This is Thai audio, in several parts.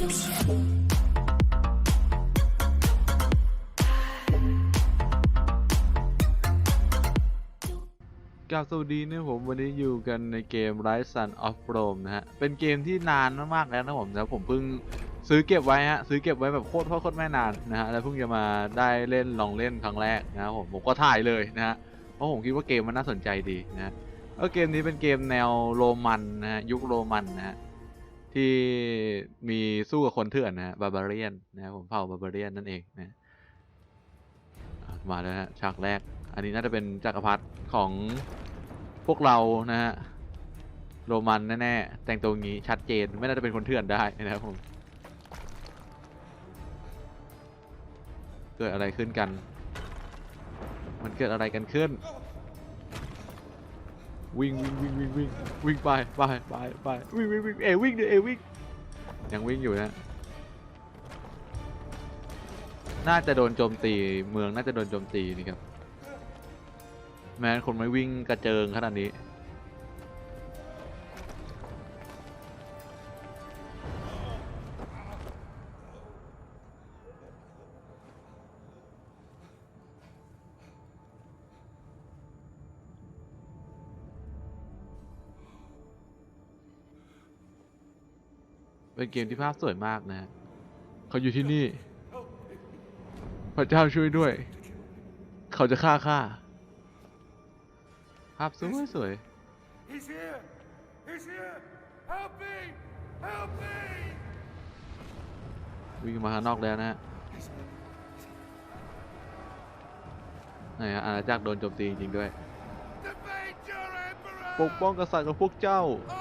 กราบสวัสดีนะผมวันนี้อยู่กันในเกม Rise Sun of Rome นะฮะ เป็นเกมที่นานมากๆแล้วนะผมแต่ผมเพิ่งซื้อเก็บไว้ฮะ ซื้อเก็บไว้แบบโคตรพ่อโคตรแม่นานนะฮะ แล้วเพิ่งจะมาได้เล่นลองเล่นครั้งแรกนะผมผมก็ถ่ายเลยนะฮะ เพราะผมคิดว่าเกมมันน่าสนใจดีนะฮะแล้วเกมนี้เป็นเกมแนวโรมันนะฮะยุคโรมันนะฮะ ที่มีสู้กับคนเถื่อนนะฮะบาบาเรียนนะครับผมเผ่าบาบาเรียนนั่นเองนะอะมาแล้วฮะฉากแรก อันนี้น่าจะเป็นจักรพรรดิของพวกเรานะฮะโรมันแน่ๆแต่งตัวงี้ชัดเจนไม่น่าจะเป็นคนเถื่อนได้นะครับผมเกิดอะไรขึ้นกัน มันเกิดอะไรกันขึ้น วิ่งวิ่งวิ่งวิ่งวิ่งวิ่งไปไปไปไปวิ่งวิ่งวิ่งเอวิ่งดิเอวิ่งยังวิ่งอยู่นะน่าจะโดนโจมตีเมืองน่าจะโดนโจมตีนี่ครับแม้คนไม่วิ่งกระเจิงขนาดนี้ เป็นเกมที่ภาพสวยมากนะฮะเขาอยู่ที่นี่ พระเจ้าช่วยด้วย เขาจะฆ่าข้าภาพสวยสวย He's here! He's here! Help me! Help me! วิ่งมาข้างนอกแล้วนะฮะไหนฮะอาณาจักรโดนโจมตีจริงๆด้วย Defend your emperor! ปกป้องกษัตริย์ของพวกเจ้า I, Nero,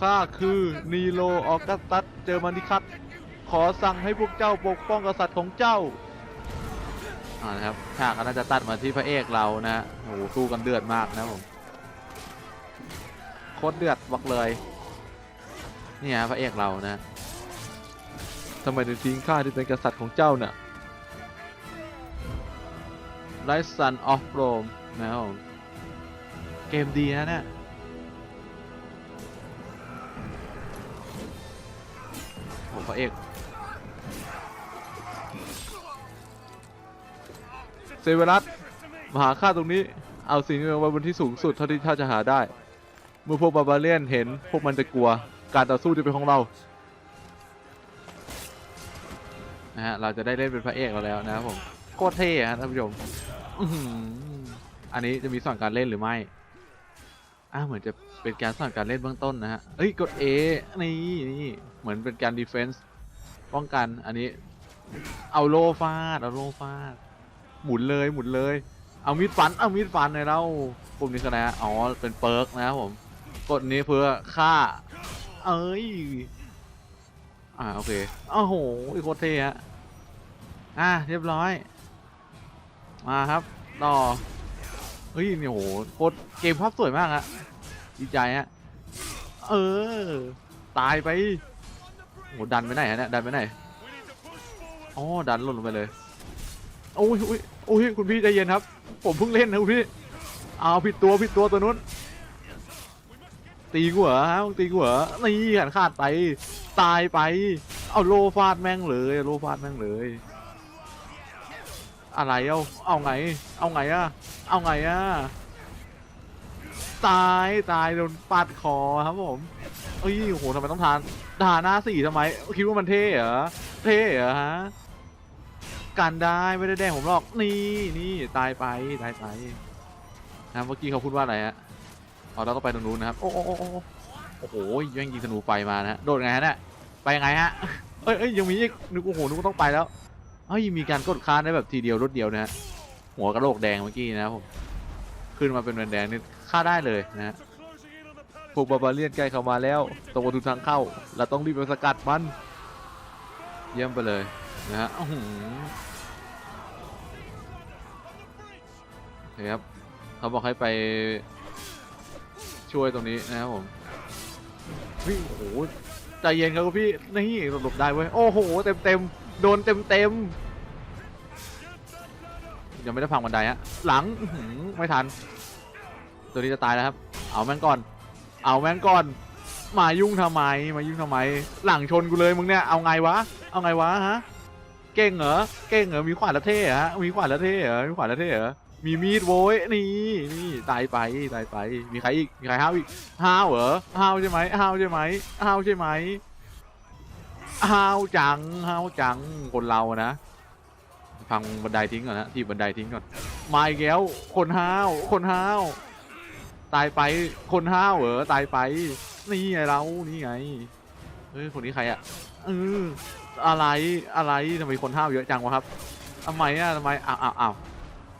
ข้าคือนีโรออกัสตัสเจอมานิคัสขอสั่งให้พวกเจ้าปกป้องกษัตริย์ของเจ้าอ่านะครับฉากก็น่าจะตัดมาที่พระเอกเรานะฮะโอ้โหสู้กันเดือดมากนะผมโคตรเดือดบอกเลยนี่ฮะพระเอกเรานะทำไมถึงทิ้งข้าที่เป็นกษัตริย์ของเจ้าเนี่ย Rise Sun of Rome นะครับผมเกมดีนะเนี่ย โอ้พระเอกเซเวรัสมาหาข้าตรงนี้ เอาสิ่งนี้ไว้บนที่สูงสุดเท่าที่ข้าจะหาได้ เมื่อพวกบาบาเลียนเห็นพวกมันจะกลัว การต่อสู้จะเป็นของเรา นะฮะ เราจะได้เล่นเป็นพระเอกเราแล้วนะครับผม โคตรเท่ฮะท่านผู้ชมอันนี้จะมีสอนการเล่นหรือไม่ อ่าเหมือนจะเป็นการสอนการเล่นเบื้องต้นนะฮะเอ้ยกด A นี่นี่เหมือนเป็นการดีเฟนส์ป้องกันอันนี้ เอาโลฟาดเอาโลฟาดหมุนเลยหมุนเลย เอามีดฟันเอามีดฟันเลยเราปุ่มนี้คืออะไรฮะอ๋อเป็นเปิร์กนะครับผมกดนี้เพื่อฆ่า เอ้ยอ่าโอเคโอ้โหโคตรเท่ฮะอะเรียบร้อย มาครับ ต่อ เฮ้ยเนี่ยโหโคตรเกมภาพสวยมากฮะดีใจฮะเออ ตายไปโหดันไปไหนฮะเนี่ยดันไปไหนอ๋อดันหล่นลงไปเลยโอ้ยโอ้ยโอ้ยคุณพี่ใจเย็นครับ ผมเพิ่งเล่นนะคุณพี่เอาผิดตัวผิดตัวตัวนู้น ตีกูเหรอฮะมึงตีกูเหรอนี่หันขาดไปตายไป เอาโลฟาดแม่งเลย โลฟาดแม่งเลย อะไรเอาเอาไง เอาไงอะเอาไงอะตายตายโดนปาดคอครับผมเอ้ยโหทำไมต้องทานทาหน้าสี่ทำไมคิดว่ามันเท่เหรอเท่เหรอฮะกันได้ไม่ได้แดงผมหรอกนี่นี่ตายไปตายไปนะเมื่อกี้เขาพูดว่าอะไรฮะอ๋อเราต้องไปตรงนู้นนะครับ โอ้โอ้โอ้โอ้โหยังยิงธนูไฟมานะฮะโดดไงฮะเนี่ยไปยังไงฮะเอ้ยเอ้ยยังมีอีกนึกโอ้โหนึกว่าต้องไปแล้ว เอ้ยมีการกดค้านได้แบบทีเดียวรถเดียวนะฮะหัวกระโหลกแดงเมื่อกี้นะครับผมขึ้นมาเป็นแดงๆนี่ฆ่าได้เลยนะฮะพวกบาบาเลียนใกล้เข้ามาแล้วตรงประตูทางเข้าเราต้องรีบไปสกัดมัน เยี่ยมไปเลยนะฮะอื้อหือโอเคครับเขาบอกให้ไปช่วยตรงนี้นะครับผมเฮ้ยโอ้โหใจเย็นครับพี่นี่หลบได้เว้ยโอ้โหเต็มเต็ม โดนเต็มเต็มๆยังไม่ได้พังบันไดฮะหลังไม่ทัน ตัวนี้จะตายแล้วครับ เอาแม่งก่อน เอาแม่งก่อน มายุ่งทำไม มายุ่งทำไม หลังชนกูเลยมึงเนี่ย เอาไงวะ เอาไงวะฮะ เก่งเหรอ เก่งเหรอ มีขวานละเท่ฮะ มีขวานละเท่เหรอ มีขวานละเท่เหรอ มีมีดโว้ย นี่ นี่ ตายไป ตายไป มีใครอีก มีใครห้าวอีก ห้าวเหรอ ห้าวใช่ไหมห้าวใช่ไหมห้าวใช่ไหม ห้าวจังห้าวจังคนเรานะพังบันไดทิ้งก่อนนะที่บันไดทิ้งก่อนมาอีกแล้วคนห้าวคนห้าวตายไปคนห้าวเหรอตายไป นี่ไงเรานี่ไงเฮ้ยคนนี้ใครอะเอออะไรอะไรทำไมคนห้าวเยอะจังวะครับทำไมอะทำไมอ้าวอ้าวอ้าว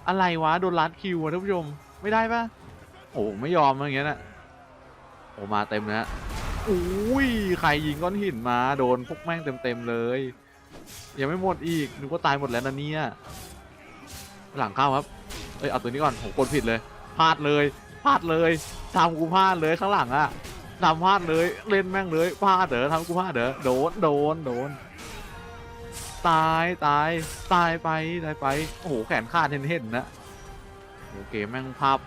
อะไรวะโดนลัดคิวอะท่านผู้ชมไม่ได้ปะโอ้ไม่ยอมอย่างเงี้ยนะโอ้มาเต็มเลยฮะ อุ้ยใครยิงก้อนหินมา โดนพวกแม่งเต็มๆเลย ยังไม่หมดอีกนึกว่าตายหมดแล้วนะเนี่ย หลังเข้าครับ เอ้ยเอาตัวนี้ก่อนผมกดผิดเลย พลาดเลย พลาดเลยทำกูพลาดเลยข้างหลังอะทำพลาดเลย เล่นแม่งเลย พลาดเด้อทำกูพลาดเด้อโดน โดน โดน ตาย ตาย ตายไป ตายไป โอ้โห แขนขาดเห็นเห็นๆนะโอเคแม่งภาพ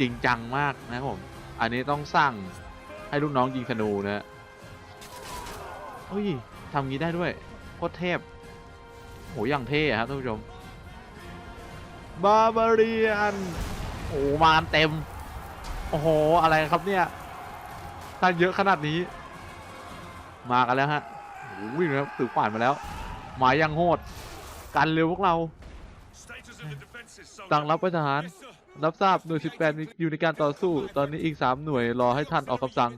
จริงจังมากนะผม อันนี้ต้องสั่ง ให้ลูกน้องยิงธนูนะฮะเฮ้ยทำงี้ได้ด้วยโคตรเทพโหอย่างเท่อะครับท่านผู้ชมบาบาเรียนโอ้มากันเต็ม โอ้โห อะไรครับเนี่ยตั้งเยอะขนาดนี้ มากันแล้วฮะโอ้โหนะครับถือขวานมาแล้ว หมายยังโหด กันเร็วพวกเรา Status of the defenses, soldier. ตั้งรับไปทหาร Yes, sir. รับทราบหน่วย 18 มีอยู่ในการต่อสู้ ตอนนี้อีก 3 หน่วยรอให้ท่านออกคำสั่ง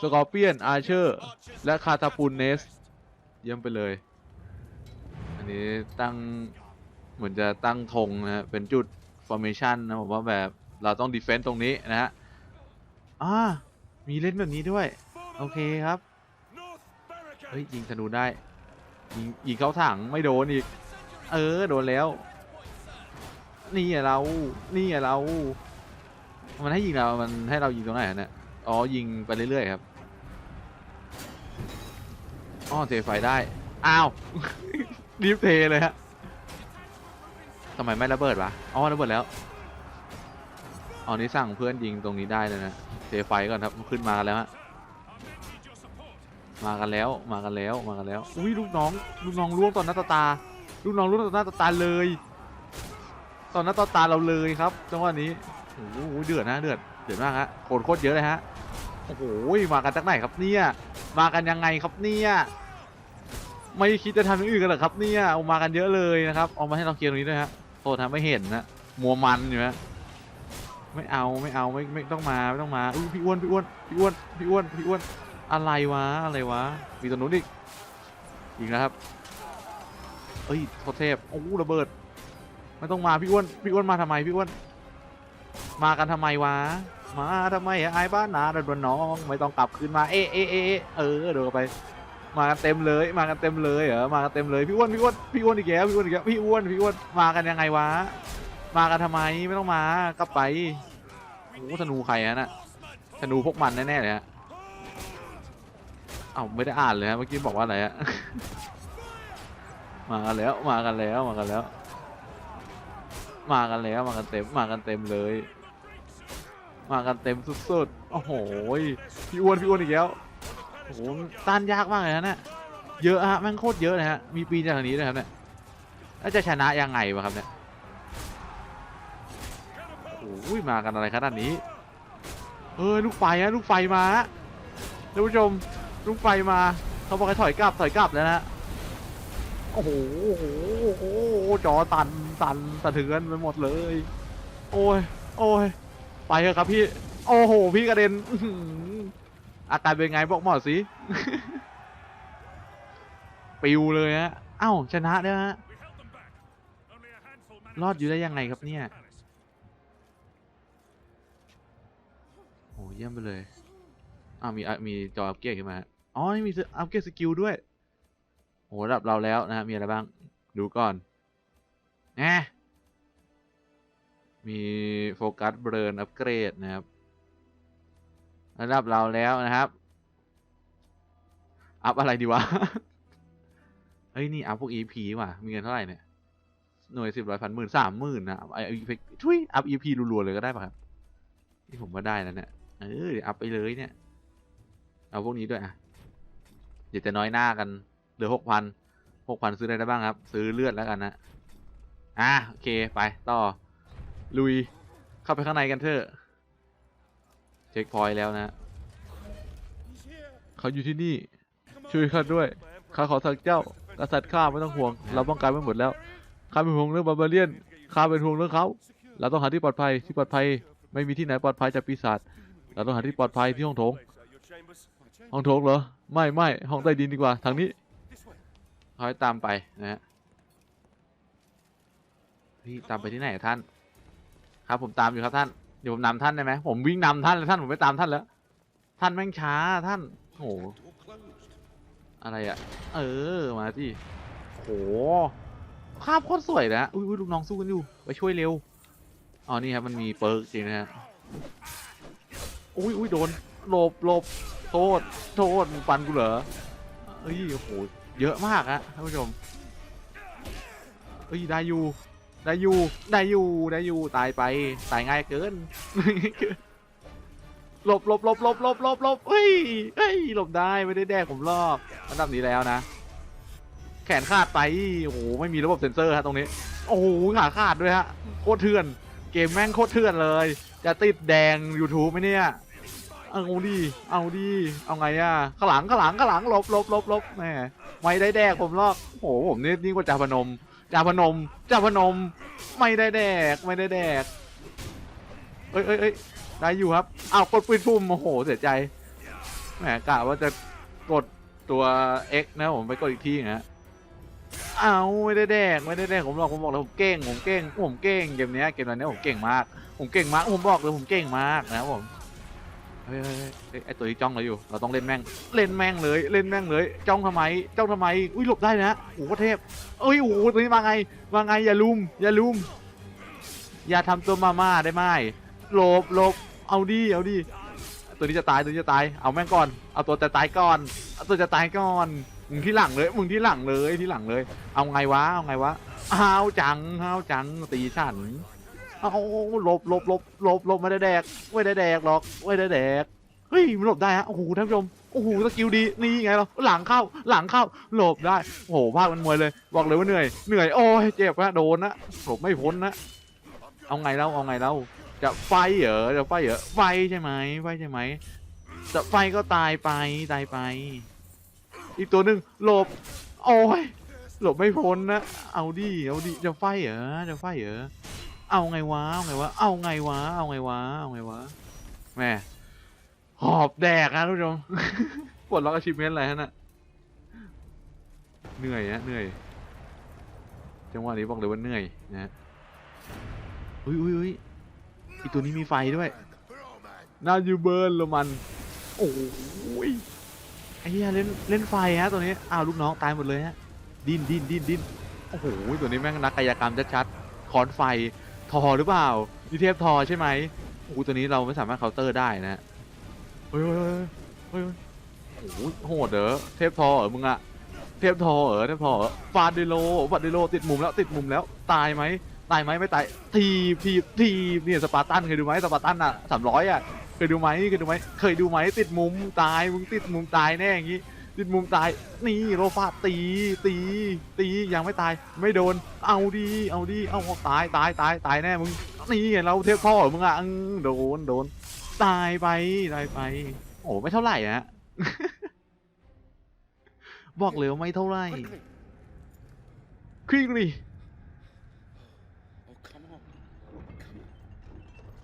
สกอร์เปียน อาร์เชอร์ และคาตาปูนเนส เยี่ยมไปเลย อันนี้ตั้ง เหมือนจะตั้งธงนะฮะ เป็นจุด formation นะ ผมว่าแบบเราต้องดีเฟนต์ตรงนี้นะฮะ อ่า มีเล่นแบบนี้ด้วย โอเคครับ เฮ้ย ยิงธนูได้ ยิงยิงเข้าถังไม่โดนอีก เออ โดนแล้ว นี่อะเรา นี่อะเรา มันให้ยิงเรา มันให้เรายิงตรงไหนอะเนี่ย อ๋อ ยิงไปเรื่อยๆครับ อ๋อเทไฟได้ อ้าว รีบเทเลยฮะทำไมไม่ระเบิดวะ อ๋อระเบิดแล้วอ๋อนี่สั่งเพื่อนยิงตรงนี้ได้เลยนะเทไฟก่อนครับ ขึ้นมากันแล้วฮะ มากันแล้ว มากันแล้ว มากันแล้ว อุ้ยลูกน้อง ลูกน้องร่วงตอนหน้าต่อตา ลูกน้องร่วงตอนหน้าต่อตาเลย ตอนหน้าต่อตาเราเลยครับจังหวะนี้โอ้โหเดือดนะเดือดเดือดมากฮะโคตรโคตรเยอะเลยฮะโอ้โหมากันจากไหนครับเนี่ยมากันยังไงครับเนี่ยไม่คิดจะทำอย่างอื่นกันหรอครับเนี่ยเอามากันเยอะเลยนะครับเอามาให้เราเคลียร์ตรงนี้ด้วยฮะโทษนะไม่เห็นนะมัวมันอยู่ฮะไม่เอาไม่เอาไม่ไม่ต้องมาไม่ต้องมาอุ้พี่อ้วนพี่อ้วนพี่อ้วนพี่อ้วนพี่อ้วนอะไรวะอะไรวะมีตัวนู้นอีกอีกนะครับเอ้ยโคตรเทพโอ้ระเบิด ไม่ต้องมาพี่อ้วนพี่อ้วนมาทำไมพี่อ้วนมากันทำไมวะมาทำไมอะไอ้บ้านนาเดินน้อง ไม่ต้องกลับคืนมาเอะเอะเอะเอะเออเดินไป มากันเต็มเลยมากันเต็มเลยเหรอมากันเต็มเลยพี่อ้วนพี่อ้วนพี่อ้วนอีกแล้วพี่อ้วนอีกแล้วพี่อ้วนพี่อ้วนมากันยังไงวะมากันทำไมไม่ต้องมากลับไปโอ้ธนูใครฮะน่ะธนูพวกมันแน่ๆเลยฮะเอ้าไม่ได้อ่านเลยฮะเมื่อกี้บอกว่าอะไรฮะมากันแล้วมากันแล้วมากันแล้ว มากันแล้วมากันเต็มมากันเต็มเลย มากันเต็มสุดๆโอ้โหพี่อ้วนพี่อ้วนอีกแล้วโอ้โหต้านยากมากเลยนะเนี่ยเยอะฮะแม่งโคตรเยอะเลยฮะมีปีนจากทางนี้ด้วยครับเนี่ยแล้วจะชนะยังไงวะครับเนี่ยโอ้ยมากันอะไรขนาดนี้เออลูกไฟฮะลูกไฟมาฮะท่านผู้ชมลูกไฟมาเขาบอกให้ถอยกลับถอยกลับแล้วนะโอ้โหโอ้โหจอตัน ตันสะเทือนไปหมดเลย โอ้ย โอ้ย ไปเถอะครับพี่ โอ้โห พี่กระเด็นอาการเป็นไงบอกหมอสิ ปิวเลยฮะ เอ้าชนะด้วยฮะ รอดอยู่ได้ยังไงครับเนี่ย โอ้เยี่ยมไปเลย อ้าวมีอะมีจออัปเกรดขึ้นมา อ๋อ นี่มีอัปเกรดสกิลด้วยโอ้ระดับเราแล้วนะฮะ มีอะไรบ้าง ดูก่อน แหมมีโฟกัสเบรนอัปเกรดนะครับ ระดับเราแล้วนะครับ อัพอะไรดีวะ เฮ้ย นี่ อัพพวก EP ว่ะ มีเงินเท่าไหร่เนี่ย หน่วยสิบร้อยพันหมื่นสามหมื่นนะไอไอทุยอัพ EP รัวๆเลยก็ได้ป่ะครับนี่ผมว่าได้แล้วเนี่ย เออเดี๋ยวอัพไปเลยเนี่ย เอาพวกนี้ด้วยอะเดี๋ยวจะน้อยหน้ากัน เหลือหกพันหกพันซื้ออะไรได้บ้างครับ ซื้อเลือดแล้วกันนะ อะโอเคไปต่อ ลุยเข้าไปข้างในกันเถอะเช็คพอยต์แล้วนะเขาอยู่ที่นี่ ช่วยข้าด้วยข้าขอสักเจ้ากษัตริย์ข้าไม่ต้องห่วง เราป้องกันไว้หมดแล้วข้าเป็นห่วงเรื่องบาบาเลียนข้าเป็นห่วงเรื่องเขาเราต้องหาที่ปลอดภัยที่ปลอดภัย ไม่มีที่ไหนปลอดภัยจากปีศาจเราต้องหาที่ปลอดภัยที่ห้องโถงห้องโถงเหรอไม่ไม่ห้องใต้ดินดีกว่าทางนี้คอยตามไปนะฮะ พี่ตามไปที่ไหนท่าน ครับ ผมตามอยู่ครับท่านเดี๋ยวผมนำท่านได้ไหมผมวิ่งนำท่านเลยท่านผมไม่ตามท่านแล้ว ท่านแม่งช้าท่านโอ้โหอะไรอะเออมาที่โหภาพโคตรสวยนะอุ้ยอุ้ยลูกน้องสู้กันอยู่ไปช่วยเร็วอ๋อนี่ครับมันมีเปิร์กจริงนะฮะอุ้ยอุ้ยโดนหลบหลบโทษโทษมึงฟันกูเหรอเอ้ยโอ้โหเยอะมากอะท่านผู้ชมเอ้ยได้อยู่ ได้อยู่ได้อยู่ได้อยู่ตายไปตายง่ายเกินหลบหลบหลบหลบหลบหลบหลบเฮ้ยเฮ้ยหลบได้ไม่ได้แดกผมรอบอันดับนี้แล้วนะ แขนขาดไปโอ้โหไม่มีระบบเซ็นเซอร์ฮะตรงนี้ โอ้โหขาขาดด้วยฮะโคตรเถื่อน เกมแม่งโคตรเถื่อนเลย จะติดแดง YouTube ไหมเนี่ยเอาดิเอาดิเอาไงอะข้างหลังข้างหลังข้างหลังหลบหลบหลบหลบแหมไม่ได้แดกผมรอกโอ้โหผมนี่ยิ่งกว่าจ่าพนม จ่าพนมจ่าพนม ไม่ได้แดก ไม่ได้แดก เอ้ยเอ้ยเอ้ยได้อยู่ครับอ้าวกดปืนปุ่มโอ้โห เสียใจ แหมกะว่าจะกดตัว X นะผมไปกดอีกทีนะเอาไม่ได้แดกไม่ได้แดกผมหรอกผมบอกเลยผมเก่งผมเก่งผมเก่งเกมนี้เกมนี้ผมเก่งมาก ผมเก่งมากผมบอกเลยผมเก่งมากนะผม เฮ้ยเฮ้ยเฮ้ยไอตัวที่จ้องเราอยู่ เราต้องเล่นแม่ง เล่นแม่งเลย เล่นแม่งเลย จ้องทำไม จ้องทำไม อุ้ยหลบได้นะโอ้โหเทพเอ้ยโอ้โหตัวนี้มาไง มาไง อย่าลุม อย่าลุม อย่าทำตัวมาม่าได้ไหมหลบหลบ เอาดิเอาดิตัวนี้จะตาย ตัวนี้จะตาย เอาแม่งก่อน เอาตัวจะตายก่อน เอาตัวจะตายก่อน มึงที่หลังเลย มึงที่หลังเลย ที่หลังเลย เอาไงวะ เอาไงวะเอ้าจังเอ้าจัง ตีฉัน เอาหลบหลบหลบหลบหลบไม่ได้แดกไม่ได้แดกหรอกไม่ได้แดกเฮ้ยมันหลบได้ฮะโอ้โหท่านผู้ชมโอ้โหสกิลดีนี่ไงเราหลังเข้าหลังเข้าหลบได้โอ้โหภาคมันมวยเลย บอกเลยว่าเหนื่อยเหนื่อยโอ้ยเจ็บนะโดนนะหลบไม่พ้นนะเอาไงแล้วเอาไงแล้วจะไฟเหรอจะไฟเหรอไฟใช่ไหมไฟใช่ไหมจะไฟก็ตายไปตายไป อีกตัวหนึ่งหลบโอ้ยหลบไม่พ้นนะ เอาดิ เอาดิ จะไฟเหรอ จะไฟเหรอ เอาไงวะ เอาไงวะ เอาไงวะ เอาไงวะ เอาไงวะ แม่หอบแดกนะทุกผู้ชมปวดล็อกอาชีพเมนอะไรฮะน่ะ เหนื่อยฮะ เหนื่อย จังหวะนี้บอกเลยว่าเหนื่อยนะฮะอุ้ยอุ้ยอุ้ยอีตัวนี้มีไฟด้วยน่าอยู่เบิร์นละมัน โอ้ยไอ้เหี้ยเล่นเล่นไฟฮะตัวนี้ อ้าวลูกน้องตายหมดเลยฮะ ดิ้นดิ้นดิ้นดิ้นโอ้โห ตัวนี้แม่งนักกายกรรมชัดๆคอนไฟ ทอหรือเปล่านี่เทพทอใช่ไหมโอ้โหตัวนี้เราไม่สามารถเคาน์เตอร์ได้นะเฮ้ยเฮ้ยเฮ้ยโอ้โหโหดเด้อเทพทอเหรอมึงอะเทพทอเหรอเทพทอเหรอฟาดเดโลฟาดเดโลติดมุมแล้วติดมุมแล้วตายไหมตายไหมไม่ตายทีทีทีเนี่ยสปาร์ตันเคยดูไหมสปาร์ตันอะสามร้อยอะเคยดูไหมเคยดูไหมเคยดูไหมติดมุมตายมึงติดมุมตายแน่อย่างงี้ ติดมุมตาย นี่โรฟาตี ตี ตียังไม่ตาย ไม่โดน เอาดี เอาดี เอาตาย ตาย ตาย ตายแน่ มึง นี่ไงเราเทพพ่อมึงอะอื้อโดน โดน ตายไป ตายไป โอ้ไม่เท่าไหร่อะบอกเลยว่าไม่เท่าไหร่ Quickly. คลิกดิ Oh, come on. Come on.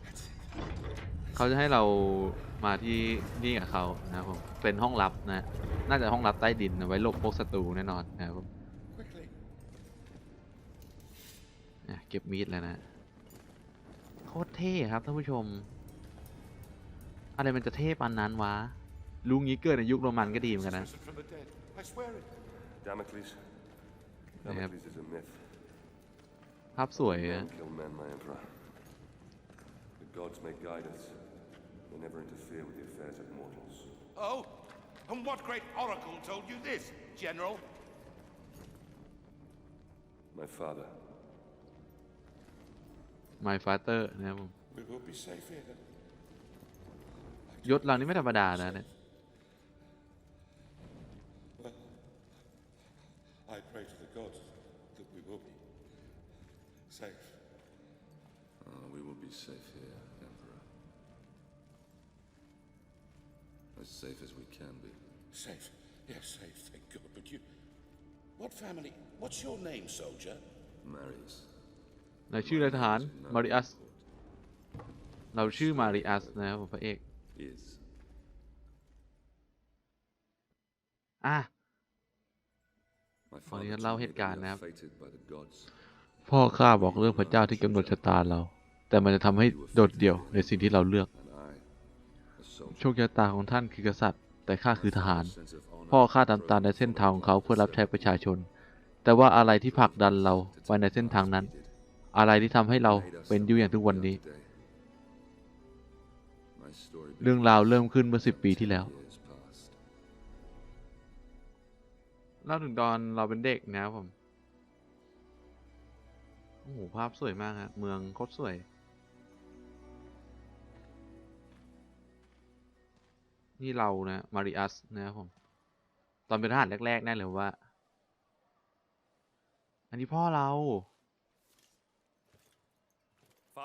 That's it. เขาจะให้เรา มาที่นี่กับเขานะครับผมเป็นห้องลับนะ น่าจะห้องลับใต้ดินนะไว้หลบพวกศัตรูแน่นอนนะครับผม Quickly. อะเก็บมีดแล้วนะโคตรเท่ครับท่านผู้ชม อะไรมันจะเท่ปานนั้นวะลุงงี้เกิดในยุคโรมันก็ดีเหมือนกันนะ Risen from the dead. I swear it. Damocles. Damocles is a myth. ภาพสวยอะ Man kill men, my emperor. The gods may guide us. They never interfere with the affairs of mortals. Oh? And what great oracle told you this, General? My father. My father นะครับผม We will be safe here. ยศเรานี่ไม่ธรรมดานะเนี่ย I pray to the gods that we will be safe. Ah, we will be safe here. As safe as we can be. Safe. Yes, safe, thank God. But you. What family? What's your name, soldier? Marius. นายชื่ออะไรทหาร มาริอัส เราชื่อมาริอัสนะครับผมพระเอก Is. อะ My ขออนุ father ญาตเล่า told เห me ตุ that การ we ณ์นะครับ are fated by the gods. พ่อข้าบอกเรื่องพระเจ้าที่กำหนดชะตาเรา แต่มันจะทำให้โดดเดี่ยวในสิ่งที่เราเลือก โชคชะตาของท่านคือกษัตริย์ แต่ข้าคือทหาร sense of honor พ่อข้าทำตามในเส้นทางของเขาเพื่อรับใช้ประชาชน แต่ว่าอะไรที่ผลักดันเราไปในเส้นทางนั้น อะไรที่ทำให้เราเป็นอยู่อย่างทุกวันนี้ My story เรื่องราวเริ่มขึ้นเมื่อสิบปีที่แล้ว years past. เล่าถึงตอนเราเป็นเด็กนะครับผม โอ้โห ภาพสวยมากฮะ เมืองโคตรสวย นี่เรานะมาริอัสนะครับผม ตอนเป็นทหารแรกๆแน่เลยว่า อันนี้พ่อเรา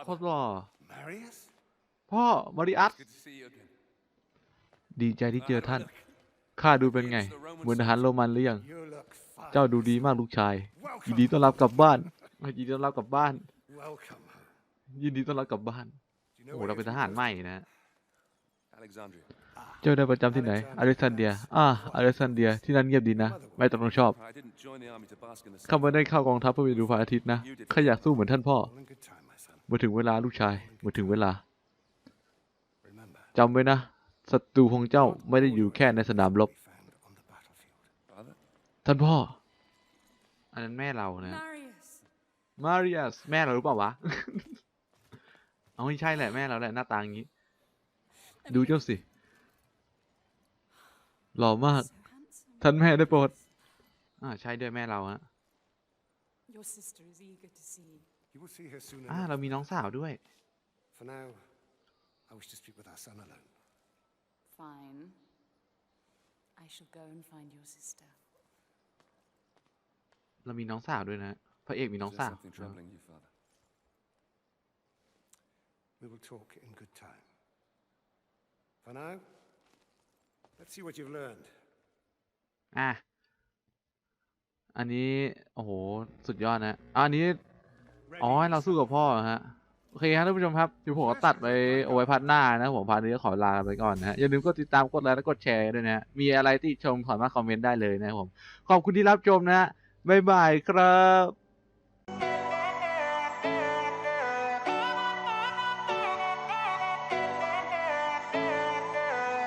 โคตรหล่อ Marius? พ่อมาริอัส Good to see you again. ดีใจที่เจอท่าน ข้าดูเป็นไง เหมือนทหารโรมันหรือยัง You look fine. เจ้าดูดีมากลูกชาย ยินดี Welcome. ต้อนรับกลับบ้านยินดีต้อนรับกลับบ้าน Welcome. ยินดีต้อนรับกลับบ้าน Do you โอ้ know โห where เราเป็น you're ทหาร from? ใหม่นะ Alexandria. เจ้าได้ประจำที่ไหน อเล็กซานเดีย อ่าอเล็กซานเดีย ที่นั่นเงียบดีนะ ไม่ต้องชอบ I didn't join the army to bask in the sun. ข้าไม่ได้เข้ากองทัพเพื่อไปดูพระอาทิตย์นะข้าอยากสู้เหมือนท่านพ่อ All in good time, my son. เมื่อถึงเวลาลูกชายเมื่อถึงเวลา Remember, จำไว้นะ ศัตรูของเจ้าไม่ได้อยู่แค่ในสนามรบ we found on the battlefield. Father? ท่านพ่อ อันนั้นแม่เรานะ Marius. มาริอัส แม่เราหรือเปล่าวะ เอาไม่ใช่แหละแม่เราแหละหน้าตาอย่างนี้ ดูเจ้าสิ หล่อมาก So handsome. ท่านแม่ได้โปรดอ่าใช่ด้วยแม่เราฮะ Your sister is eager to see you. You will see her soon อ่า enough. เรามีน้องสาวด้วย For now, I wish to speak with our son alone. Fine. I shall go and find your sister. เรามีน้องสาวด้วยนะ พระเอกมีน้อง Is there สาว something troubling you, Father? We will talk in good time. For now, let's see what you've learned. อะ อันนี้ โอ้โห สุดยอดนะอะอันนี้ อ๋อให้เราสู้กับพ่อเหรอฮะ โอเคครับท่านผู้ชมครับเดี๋ยวผมก็ตัดไปเอาไว้พัดหน้านะผมพาร์ทนี้ก็ขอลาไปก่อนนะฮะอย่าลืมกดติดตามกดไลค์และกดแชร์ด้วยนะฮะมีอะไรที่ชมสามารถคอมเมนต์ได้เลยนะครับผม ขอบคุณที่รับชมนะฮะบ๊ายบายครับ